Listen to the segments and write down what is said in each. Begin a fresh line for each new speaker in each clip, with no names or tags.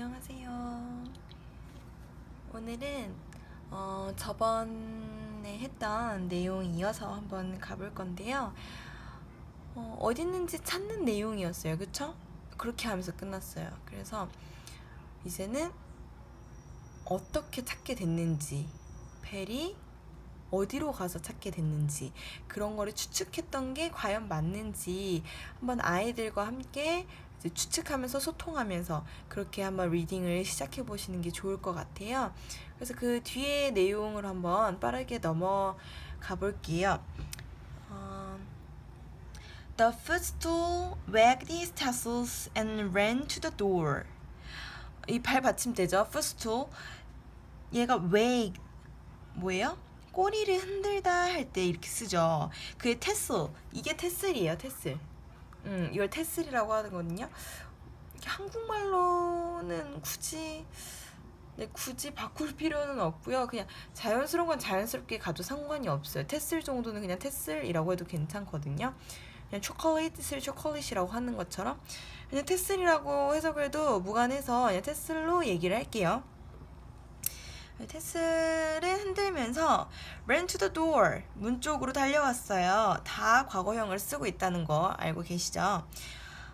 안녕하세요. 오늘은 어, 저번에 했던 내용 이어서 한번 가볼 건데요. 어, 어디 있는지 찾는 내용이었어요. 그쵸? 그렇게 하면서 끝났어요. 그래서 이제는 어떻게 찾게 됐는지, 벨이 어디로 가서 찾게 됐는지, 그런 거를 추측했던 게 과연 맞는지 한번 아이들과 함께 추측하면서 소통하면서 그렇게 한번 리딩을 시작해 보시는 게 좋을 것 같아요. 그래서 그 뒤에 내용을 한번 빠르게 넘어가 볼게요. 어, The footstool wagged his tassels and ran to the door. 이 발 받침대죠. footstool. 얘가 wag 뭐예요? 꼬리를 흔들다 할 때 이렇게 쓰죠. 그의 테슬 이게 테슬이에요. 테슬. 음, 이걸 테슬이라고 하거든요. 한국말로는 굳이 네, 굳이 바꿀 필요는 없고요. 그냥 자연스러운 건 자연스럽게 가도 상관이 없어요. 테슬 정도는 그냥 테슬이라고 해도 괜찮거든요. 그냥 초콜릿을 초콜릿이라고 하는 것처럼 그냥 테슬이라고 해석을 해도 무관해서 그냥 테슬로 얘기를 할게요. 테슬을 흔들면서 ran to the door 문 쪽으로 달려갔어요. 다 과거형을 쓰고 있다는 거 알고 계시죠?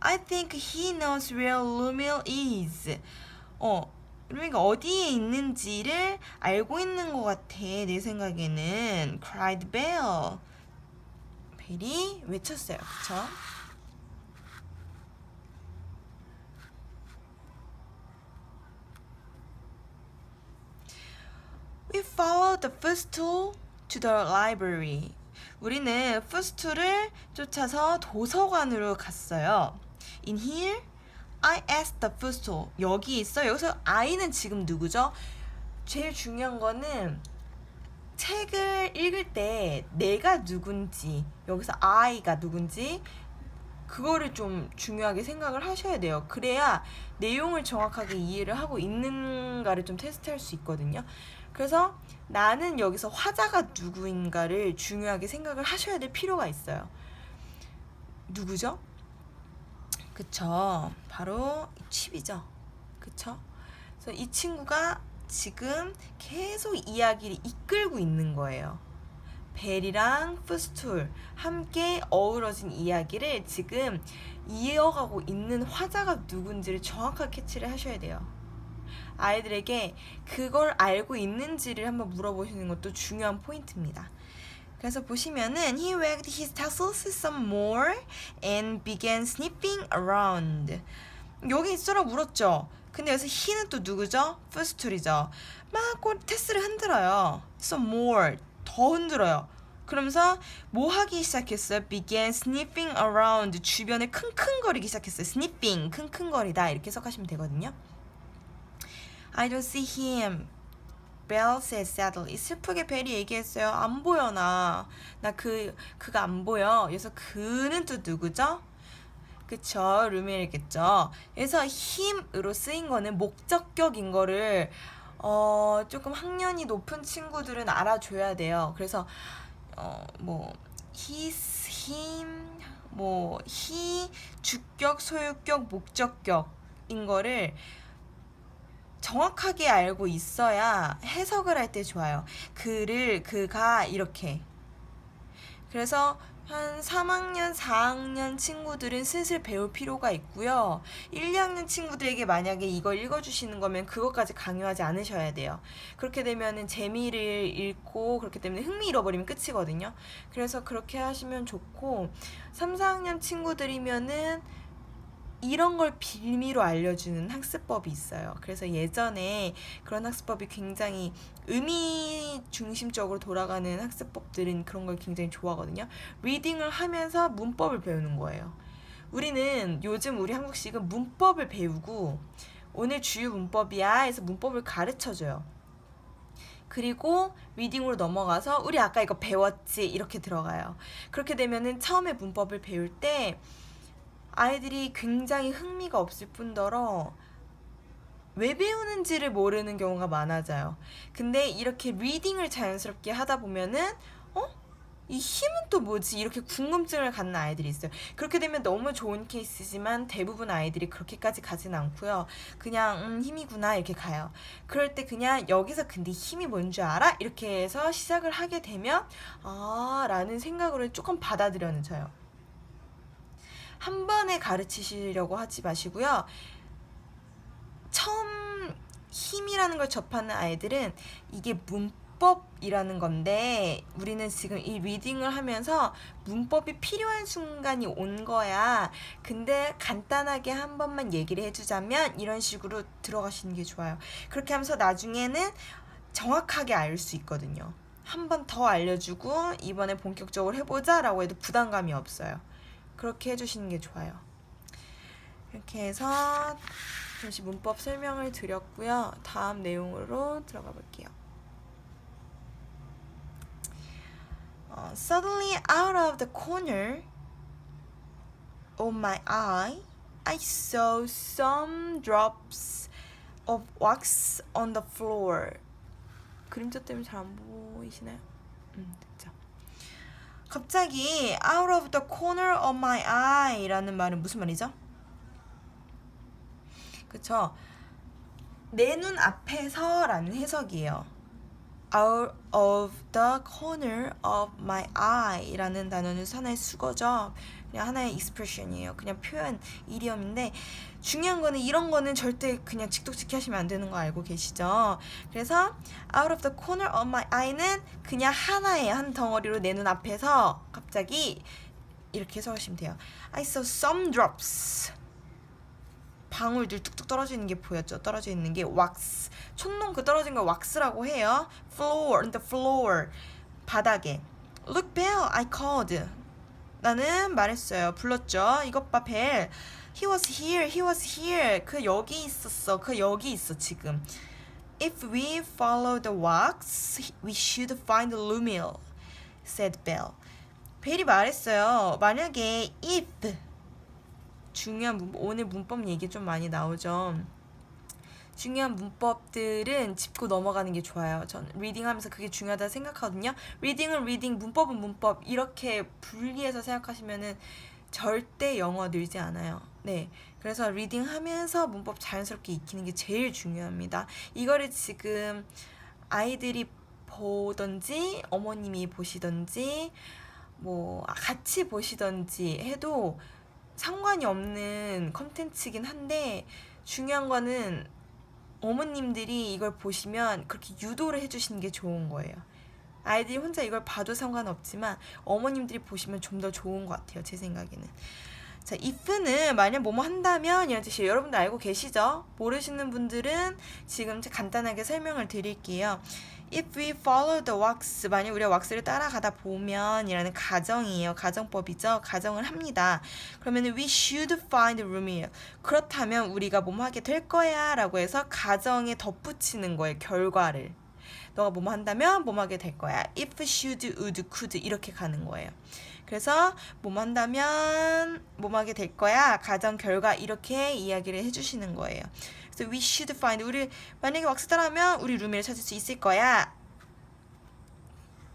I think he knows where Lumil is. 어, 루미가 어디에 있는지를 알고 있는 것 같아. 내 생각에는 cried Bell. 벨이 외쳤어요. 그쵸? We followed the footstool to the library. 우리는 footstool을 쫓아서 도서관으로 갔어요. In here, I asked the footstool. 여기 있어. 여기서 I는 지금 누구죠? 제일 중요한 거는 책을 읽을 때 내가 누군지 여기서 I가 누군지 그거를 좀 중요하게 생각을 하셔야 돼요. 그래야 내용을 정확하게 이해를 하고 있는가를 좀 테스트할 수 있거든요. 그래서 나는 여기서 화자가 누구인가를 중요하게 생각을 하셔야 될 필요가 있어요. 누구죠? 그쵸. 바로 이 칩이죠. 그쵸? 그래서 이 친구가 지금 계속 이야기를 이끌고 있는 거예요. 벨이랑 푸스툴 함께 어우러진 이야기를 지금 이어가고 있는 화자가 누군지를 정확하게 캐치를 하셔야 돼요. 아이들에게 그걸 알고 있는지를 한번 물어보시는 것도 중요한 포인트입니다. 그래서 보시면은 he wagged his tassels some more and began sniffing around. 여기 있어라 물었죠. 근데 여기서 he는 또 누구죠? 푸스툴이죠. 막 꼬리 테스를 흔들어요. some more 더 흔들어요. 그러면서 뭐 하기 시작했어요? began sniffing around 주변에 킁킁거리기 시작했어요. sniffing 킁킁거리다 이렇게 해석하시면 되거든요. I don't see him. Bell said sadly. 슬프게 벨이 얘기했어요. 안 보여 나. 나 그 그가 안 보여. 그래서 그는 또 누구죠? 그쵸 루미엘겠죠. 그래서 힘으로 쓰인 거는 목적격인 거를 어 조금 학년이 높은 친구들은 알아줘야 돼요. 그래서 어뭐 his, him, 뭐 he 주격, 소유격, 목적격인 거를 정확하게 알고 있어야 해석을 할 때 좋아요. 그를 그가 이렇게. 그래서 한 3학년, 4학년 친구들은 슬슬 배울 필요가 있고요. 1, 2학년 친구들에게 만약에 이걸 읽어주시는 거면 그것까지 강요하지 않으셔야 돼요. 그렇게 되면은 재미를 잃고 그렇기 때문에 흥미 잃어버리면 끝이거든요. 그래서 그렇게 하시면 좋고 3, 4학년 친구들이면은 이런 걸 빌미로 알려주는 학습법이 있어요. 그래서 예전에 그런 학습법이 굉장히 의미 중심적으로 돌아가는 학습법들은 그런 걸 굉장히 좋아하거든요. 리딩을 하면서 문법을 배우는 거예요. 우리는 요즘 우리 한국식은 문법을 배우고 오늘 주요 문법이야 해서 문법을 가르쳐 줘요. 그리고 리딩으로 넘어가서 우리 아까 이거 배웠지 이렇게 들어가요. 그렇게 되면은 처음에 문법을 배울 때 아이들이 굉장히 흥미가 없을 뿐더러 왜 배우는지를 모르는 경우가 많아져요. 근데 이렇게 리딩을 자연스럽게 하다 보면은 어? 이 힘은 또 뭐지? 이렇게 궁금증을 갖는 아이들이 있어요. 그렇게 되면 너무 좋은 케이스지만 대부분 아이들이 그렇게까지 가진 않고요. 그냥 음, 힘이구나 이렇게 가요. 그럴 때 그냥 여기서 근데 힘이 뭔줄 알아? 이렇게 해서 시작을 하게 되면 아 라는 생각으로 조금 받아들여져요. 한 번에 가르치시려고 하지 마시고요. 처음 힘이라는 걸 접하는 아이들은 이게 문법이라는 건데 우리는 지금 이 리딩을 하면서 문법이 필요한 순간이 온 거야. 근데 간단하게 한 번만 얘기를 해주자면 이런 식으로 들어가시는 게 좋아요. 그렇게 하면서 나중에는 정확하게 알 수 있거든요. 한 번 더 알려주고 이번에 본격적으로 해보자 라고 해도 부담감이 없어요. 그렇게 해주시는 게 좋아요. 이렇게 해서 잠시 문법 설명을 드렸고요. 다음 내용으로 들어가 볼게요. 어, suddenly out of the corner of my eye, I saw some drops of wax on the floor. 그림자 때문에 잘 안 보이시나요? 음. 갑자기 out of the corner of my eye라는 말은 무슨 말이죠? 그쵸? 내 눈 앞에서라는 해석이에요. Out of the corner of my eye라는 단어는 하나의 수거죠. 그냥 하나의 expression이에요. 그냥 표현 이디엄인데 중요한 거는 이런 거는 절대 그냥 직독직히 하시면 안 되는 거 알고 계시죠? 그래서 out of the corner of my eye는 그냥 하나의 한 덩어리로 내 눈 앞에서 갑자기 이렇게 해석하시면 돼요. I saw some drops. 방울들 뚝뚝 떨어지는 게 보였죠. 떨어져 있는 게 wax. 촌농 그 떨어진 걸 wax라고 해요. floor, the floor. 바닥에. Look, Bell, I called. 나는 말했어요. 불렀죠. 이것 봐, 벨. He was here, he was here. 그 여기 있었어. 그 여기 있어, 지금. If we follow the wax, we should find Lumil, said Bell. 벨이 말했어요. 만약에 if 중요한 문, 오늘 문법 얘기 좀 많이 나오죠. 중요한 문법들은 짚고 넘어가는 게 좋아요. 전 리딩 하면서 그게 중요하다 생각하거든요. 리딩은 리딩, 문법은 문법 이렇게 분리해서 생각하시면은 절대 영어 늘지 않아요. 네. 그래서 리딩 하면서 문법 자연스럽게 익히는 게 제일 중요합니다. 이거를 지금 아이들이 보던지 어머님이 보시던지 뭐 같이 보시던지 해도 상관이 없는 컨텐츠긴 한데 중요한 거는 어머님들이 이걸 보시면 그렇게 유도를 해주시는 게 좋은 거예요. 아이들이 혼자 이걸 봐도 상관없지만 어머님들이 보시면 좀 더 좋은 것 같아요. 제 생각에는. 자, if는 만약 뭐뭐 한다면 이런 뜻이에요. 여러분들 알고 계시죠? 모르시는 분들은 지금 간단하게 설명을 드릴게요. If we follow the wax, 만약 우리가 왁스를 따라가다 보면 이라는 가정이에요. 가정법이죠. 가정을 합니다. 그러면 we should find Romeo. 그렇다면 우리가 뭐뭐 하게 될 거야 라고 해서 가정에 덧붙이는 거예요. 결과를. 너가 뭐뭐 한다면 뭐뭐 하게 될 거야. If, should, would, could 이렇게 가는 거예요. 그래서 뭐뭐 한다면 뭐뭐 하게 될 거야. 가정 결과 이렇게 이야기를 해주시는 거예요. 그래서 we should find 우리 만약에 왁스 따라하면 우리 루미를 찾을 수 있을 거야.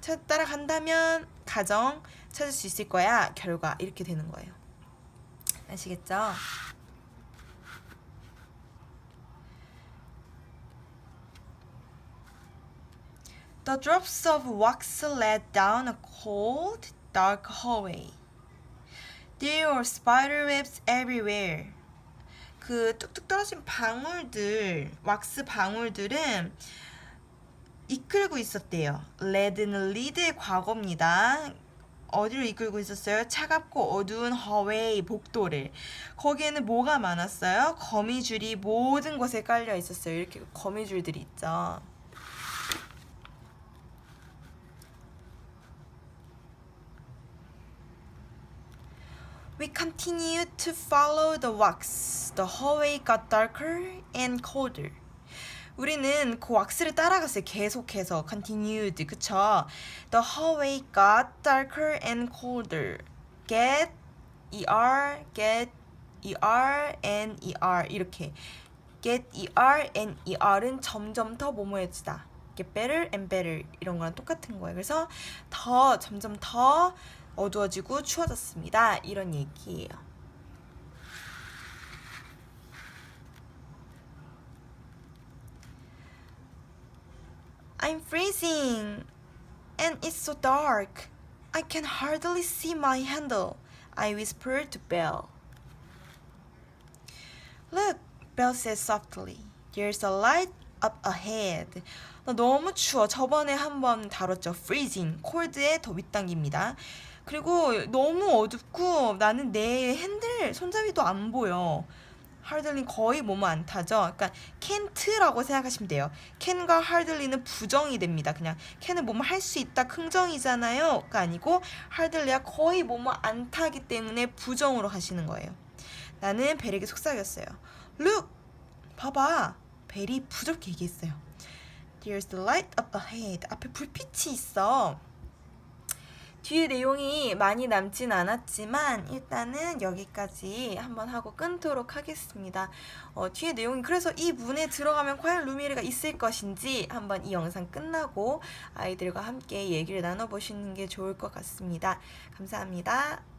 찾 따라간다면 가정 찾을 수 있을 거야. 결과 이렇게 되는 거예요. 아시겠죠? The drops of wax led down a cold, dark hallway. There were spider webs everywhere. 그 뚝뚝 떨어진 방울들, 왁스 방울들은 이끌고 있었대요. 레드는 리드의 과거입니다. 어디로 이끌고 있었어요? 차갑고 어두운 허웨이 복도를. 거기에는 뭐가 많았어요? 거미줄이 모든 곳에 깔려 있었어요. 이렇게 거미줄들이 있죠. We continued to follow the wax. The hallway got darker and colder. 우리는 그 왁스를 따라갔어요. 계속해서 continued. 그쵸? The hallway got darker and colder. Get er get er and er 이렇게 get er and er은 점점 더 뭐뭐해지다. get better and better 이런 거랑 똑같은 거예요. 그래서 더 점점 더 어두워지고 추워졌습니다. 이런 얘기예요. I'm freezing and it's so dark. I can hardly see my handle. I whispered to Belle. Look, Belle said softly. There's a light up ahead. 나 너무 추워. 저번에 한번 다뤘죠. freezing, cold의 더 윗단계입니다. 그리고 너무 어둡고 나는 내 핸들 손잡이도 안 보여. hardly는 거의 뭐뭐 안 타죠. 그러니까 can't라고 생각하시면 돼요. can과 hardly는 부정이 됩니다. 그냥 can은 뭐뭐 할수 있다 긍정이잖아요.가 아니고 hardly가 거의 뭐뭐 안 타기 때문에 부정으로 하시는 거예요. 나는 벨에게 속삭였어요. Look, 봐봐. 벨이 부드럽게 얘기했어요. There's the light up ahead. 앞에 불빛이 있어. 뒤에 내용이 많이 남진 않았지만 일단은 여기까지 한번 하고 끊도록 하겠습니다. 어, 뒤에 내용이 그래서 이 문에 들어가면 과연 루미에르가 있을 것인지 한번 이 영상 끝나고 아이들과 함께 얘기를 나눠보시는 게 좋을 것 같습니다. 감사합니다.